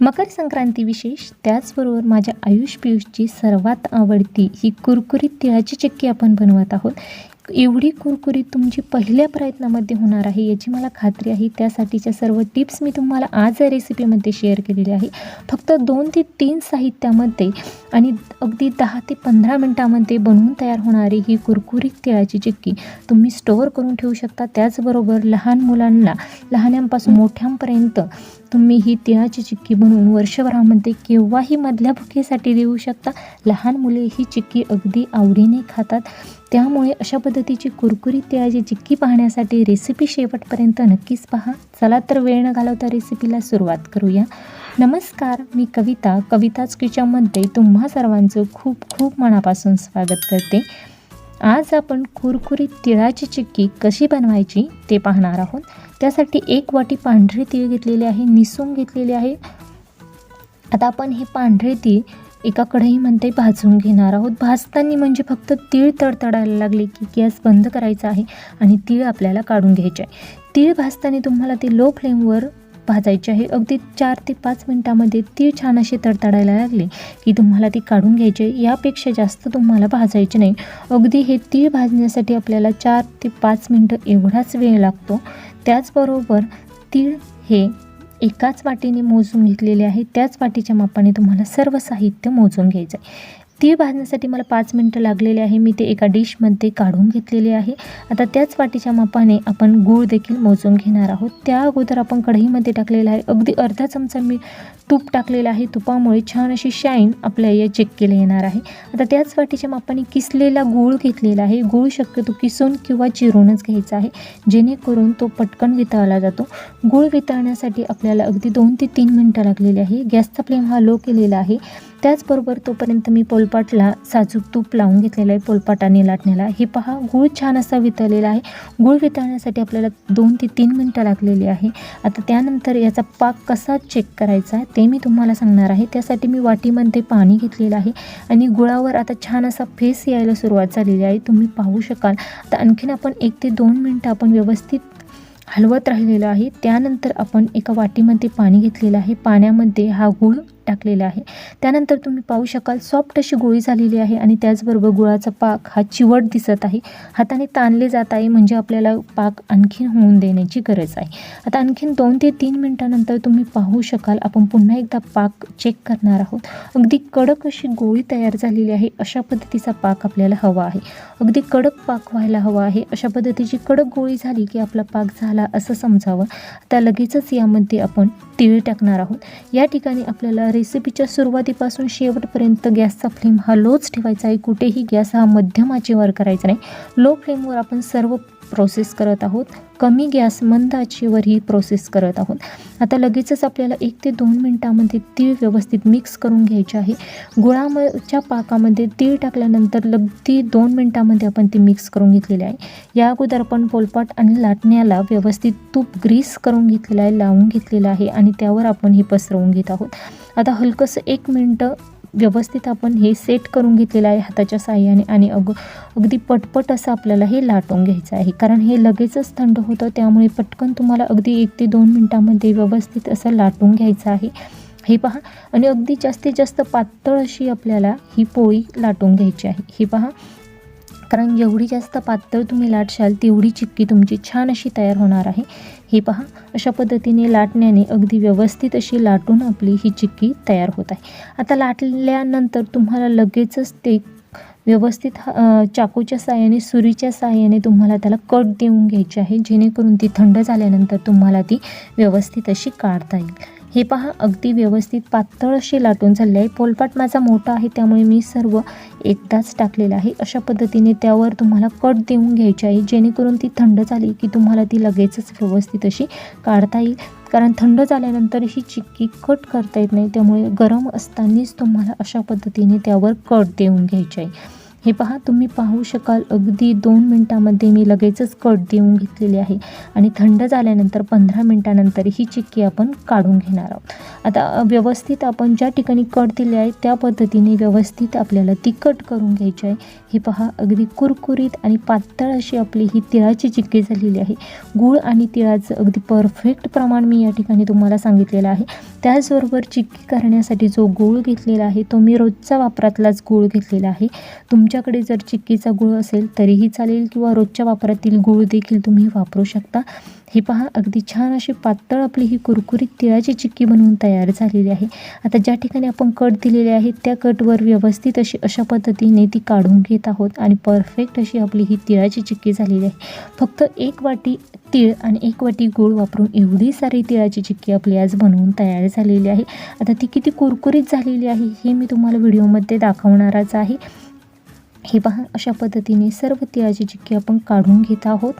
मकर संक्रांती विशेष त्याचबरोबर माझ्या आयुष पियुषची सर्वात आवडती ही कुरकुरीत तिळाची चिक्की आपण बनवत आहोत. एवढी कुरकुरीत तुमची पहिल्या प्रयत्नामध्ये होणार आहे याची मला खात्री आहे. त्यासाठीच्या सर्व टिप्स मी तुम्हाला आज या रेसिपीमध्ये शेअर केलेली आहे. फक्त दोन ते तीन साहित्यामध्ये आणि अगदी दहा ते पंधरा मिनटामध्ये बनवून तयार होणारी ही कुरकुरीत तिळाची चिक्की तुम्ही स्टोअर करून ठेवू शकता. त्याचबरोबर लहान मुलांना लहान्यांपासून मोठ्यांपर्यंत तुम्ही ही तिळाची चिक्की बनवून वर्षभरामध्ये केव्हाही मधल्या भुकेसाठी देऊ शकता. लहान मुले ही चिक्की अगदी आवडीने खातात. त्यामुळे अशा पद्धतीची कुरकुरीत तिळाची चिक्की पाहण्यासाठी रेसिपी शेवटपर्यंत नक्कीच पहा. चला तर वेळ न घालवता रेसिपीला सुरुवात करूया. नमस्कार मी कविता. कविताच किचनमध्ये तुम्हा सर्वांचं खूप खूप मनापासून स्वागत करते. आज आपण कुरकुरीत तिळाची चिक्की कशी बनवायची ते पाहणार आहोत. त्यासाठी एक वाटी पांढरे तीळ घेतलेले आहे निसून घेतलेले आहे. आता आपण हे पांढरे तीळ एका कढईमध्ये भाजून घेणार आहोत. भाजताना म्हणजे फक्त तीळ तडतडायला लागले की गॅस बंद करायचा आहे आणि तीळ आपल्याला काढून घ्यायचे आहे. तीळ भाजताना तुम्हाला ते लो फ्लेमवर भाजायचे आहे. अगदी चार ते पाच मिनटामध्ये तीळ छान असे तडतडायला लागले की तुम्हाला ती काढून घ्यायचे यापेक्षा जास्त तुम्हाला भाजायचे नाही. अगदी हे तीळ भाजण्यासाठी आपल्याला चार ते पाच मिनटं एवढाच वेळ लागतो. त्याचबरोबर तीळ हे एकाच वाटीने मोजून घेतलेले आहे त्याच वाटीच्या मापाने तुम्हाला सर्व साहित्य मोजून घ्यायचं आहे तीळ भाजण्यासाठी मला पाच मिनटं लागलेले आहे. मी ते एका डिशमध्ये काढून घेतलेले आहे. आता त्याच वाटीच्या मापाने आपण गूळ देखील मोजून घेणार आहोत. त्या अगोदर आपण कढईमध्ये टाकलेलं आहे. अगदी अर्धा चमचा मी तूप टाकलेलं आहे. तुपामुळे छान अशी शाईन आपल्या या चिक्कीला येणार आहे. आता त्याच वाटीच्या मापाने किसलेला गूळ घेतलेला आहे. गूळ शक्यतो किसून किंवा चिरूनच घ्यायचा आहे. जेणेकरून तो पटकन वितळला जातो. गूळ वितळण्यासाठी आपल्याला अगदी दोन ते तीन मिनटं लागलेली आहे. गॅसचा फ्लेम हा लो केलेला आहे. त्याचबरोबर तोपर्यंत मी पोलपाटला साजूक तूप लावून घेतलेलं आहे पोलपाटाने लाटण्याला. हे पहा गूळ छान असा वितळलेला आहे. गूळ वितळण्यासाठी आपल्याला दोन ते तीन मिनटं लागलेली आहे. आता त्यानंतर याचा पाक कसा चेक करायचा ते मी तुम्हाला सांगणार आहे. त्यासाठी मी वाटीमध्ये पाणी घेतलेलं आहे आणि गुळावर आता छान असा फेस यायला सुरुवात झालेली आहे. तुम्ही पाहू शकाल. आता आणखीन आपण एक ते दोन मिनटं आपण व्यवस्थित हलवत राहिलेलं आहे. त्यानंतर आपण एका वाटीमध्ये पाणी घेतलेलं आहे. पाण्यामध्ये हा गूळ टाकलेला आहे. त्यानंतर तुम्ही पाहू शकाल सॉफ्ट अशी गोळी झालेली आहे आणि त्याचबरोबर गुळाचा पाक हा चिवट दिसत आहे. हाताने ताणले जात आहे म्हणजे आपल्याला पाक आणखीन होऊन देण्याची गरज आहे. आता आणखीन दोन ते तीन मिनटानंतर तुम्ही पाहू शकाल आपण पुन्हा एकदा पाक चेक करणार आहोत. अगदी कडक अशी गोळी तयार झालेली आहे अशा पद्धतीचा पाक आपल्याला हवा आहे. अगदी कडक पाक व्हायला हवा आहे अशा पद्धतीची कडक गोळी झाली की आपला पाक झाला असं समजावं. आता लगेचच यामध्ये आपण तिळ टाकणार आहोत. या ठिकाणी आपल्याला रेसिपीच्या सुरुवातीपासून शेवटपर्यंत गॅसचा फ्लेम हा लोच ठेवायचा आहे. कुठेही गॅस हा मध्यमाचेवर करायचा नाही. लो फ्लेमवर आपण सर्व प्रोसेस करत आहोत. कमी गॅस मंद आचेवर ही प्रोसेस करत आहोत. आता लगेचच आपल्याला एक ते दोन मिनटामध्ये तीळ व्यवस्थित मिक्स करून घ्यायचे आहे. गुळाच्या पाकामध्ये तीळ टाकल्यानंतर लगती दोन मिनटामध्ये आपण ती मिक्स करून घेतलेली आहे. या अगोदर आपण पोलपाट आणि लाटण्याला व्यवस्थित तूप ग्रीस करून घेतलेलं आहे लावून घेतलेलं आहे आणि त्यावर आपण हे पसरवून घेत आहोत. आता हलकंसं एक मिनटं व्यवस्थित आपण हे सेट करून घेतलेलं आहे हाताच्या साह्याने आणि अग अगदी पटपट असं आपल्याला हे लाटून घ्यायचं आहे. कारण हे लगेचच थंड होतं त्यामुळे पटकन तुम्हाला अगदी एक ते दोन मिनटामध्ये व्यवस्थित असं लाटून घ्यायचं आहे. हे पहा आणि अगदी जास्तीत जास्त पातळ अशी आपल्याला ही पोळी लाटून घ्यायची आहे. हे पहा कारण जेवढी जास्त पातळ तुम्ही लाटशाल तेवढी चिक्की तुमची छान अशी तयार होणार आहे. हे पहा अशा पद्धतीने लाटण्याने अगदी व्यवस्थित अशी लाटून आपली ही चिक्की तयार होत आहे. आता लाटल्यानंतर तुम्हाला लगेचच ते व्यवस्थित चाकूच्या साहाय्याने सुरीच्या साहाय्याने तुम्हाला त्याला कट देऊन घ्यायची आहे. जेणेकरून ती थंड झाल्यानंतर तुम्हाला ती व्यवस्थित अशी काढता येईल. हे पहा अगदी व्यवस्थित पातळ अशी लाटून झाले आहे. पोलपाट माझा मोठा आहे त्यामुळे मी सर्व एकदाच टाकलेला आहे. अशा पद्धतीने त्यावर तुम्हाला कट देऊन घ्यायची आहे जेणेकरून ती थंड झाली की तुम्हाला ती लगेचच व्यवस्थित अशी काढता येईल. कारण थंड झाल्यानंतर ही चिक्की कट करता येत नाही त्यामुळे गरम असतानाच तुम्हाला अशा पद्धतीने त्यावर कट देऊन घ्यायची आहे. हे पहा तुम्ही पाहू शकाल अगदी दोन मिनटामध्ये मी लगेचच कट देऊन घेतलेली आहे. आणि थंड झाल्यानंतर पंधरा मिनटानंतर ही चिक्की आपण काढून घेणार आहोत. आता व्यवस्थित आपण ज्या ठिकाणी कट दिले आहे त्या पद्धतीने व्यवस्थित आपल्याला ती कट करून घ्यायची आहे. हे पहा अगदी कुरकुरीत आणि पातळ अशी आपली ही तिळाची चिक्की झालेली आहे. गूळ आणि तिळाचं अगदी परफेक्ट प्रमाण मी या ठिकाणी तुम्हाला सांगितलेलं आहे. त्याचबरोबर चिक्की करण्यासाठी जो गूळ घेतलेला आहे तो मी रोजचा वापरातलाच गूळ घेतलेला आहे. तुमच्या तुमच्याकडे जर चिक्कीचा गूळ असेल तरीही चालेल किंवा रोजच्या वापरातील गूळ देखील तुम्ही वापरू शकता. हे पहा अगदी छान अशी पातळ आपली ही कुरकुरीत तिळाची चिक्की बनवून तयार झालेली आहे. आता ज्या ठिकाणी आपण कट दिलेले आहे त्या कटवर व्यवस्थित अशी अशा पद्धतीने ती काढून घेत आहोत आणि परफेक्ट अशी आपली ही तिळाची चिक्की झालेली आहे. फक्त एक वाटी तीळ आणि एक वाटी गूळ वापरून एवढी सारी तिळाची चिक्की आपली आज बनवून तयार झालेली आहे. आता ती किती कुरकुरीत झालेली आहे हे मी तुम्हाला व्हिडिओमध्ये दाखवणारच आहे. हे पहा अशा पद्धतीने सर्व तिळाची चिक्की आपण काढून घेत आहोत.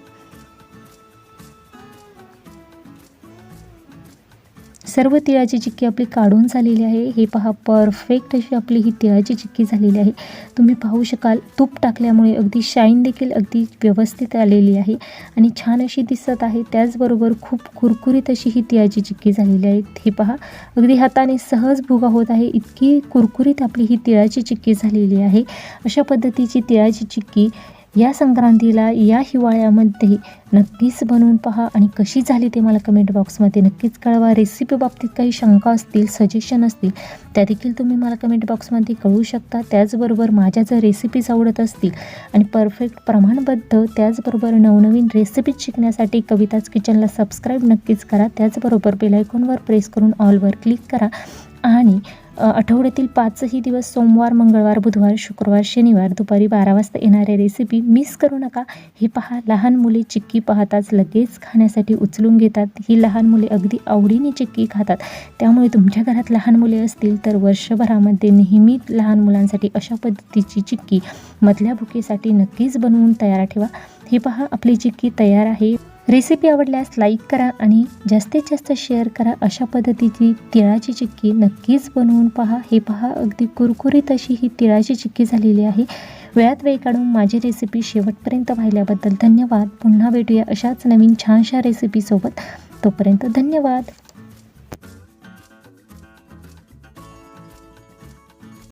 सर्व तिळाची चिक्की आपली काढून झालेली आहे. हे पहा परफेक्ट अशी आपली ही तिळाची चिक्की झालेली आहे. तुम्ही पाहू शकाल तूप टाकल्यामुळे अगदी शाईन देखील अगदी व्यवस्थित आलेली आहे. आणि छान अशी दिसत आहे त्याचबरोबर खूप कुरकुरीत अशी ही तिळाची चिक्की झालेली आहे. हे पहा अगदी हाताने सहज भुगा होत आहे. इतकी कुरकुरीत आपली ही तिळाची चिक्की झालेली आहे. अशा पद्धतीची तिळाची चिक्की या संक्रांतीला या हिवाळ्यामध्ये नक्कीच बनवून पहा आणि कशी झाली ते मला कमेंट बॉक्समध्ये नक्कीच कळवा. रेसिपी बाबतीत काही शंका असतील सजेशन असतील त्या देखील तुम्ही मला कमेंट बॉक्समध्ये कळवू शकता. त्याचबरोबर माझ्या जर रेसिपीज आवडत असतील आणि परफेक्ट प्रमाणबद्ध त्याचबरोबर नवनवीन रेसिपीज शिकण्यासाठी कविताच किचनला सबस्क्राईब नक्कीच करा. त्याचबरोबर बेलायकॉनवर प्रेस करून ऑलवर क्लिक करा. आणि आठवड्यातील पाचही दिवस सोमवार मंगळवार बुधवार शुक्रवार शनिवार दुपारी बारा वाजता येणाऱ्या रेसिपी मिस करू नका. हे पहा लहान मुले चिक्की पाहताच लगेच खाण्यासाठी उचलून घेतात. ही लहान मुले अगदी आवडीने चिक्की खातात. त्यामुळे तुमच्या घरात लहान मुले असतील तर वर्षभरामध्ये नेहमी लहान मुलांसाठी अशा पद्धतीची चिक्की मधल्या भुकेसाठी नक्कीच बनवून तयार ठेवा. हे पहा आपली चिक्की तयार आहे. रेसिपी आवडल्यास लाईक करा आणि जास्तीत जास्त शेअर करा अशा पद्धतीची तिळाची चिक्की नक्कीच बनवून पहा. हे पहा अगदी कुरकुरीत अशी ही तिळाची चिक्की झालेली आहे. वेळात वेळ काढून माझी रेसिपी शेवटपर्यंत पाहिल्याबद्दल धन्यवाद. पुन्हा भेटूया अशाच नवीन छानशा रेसिपीसोबत तोपर्यंत धन्यवाद.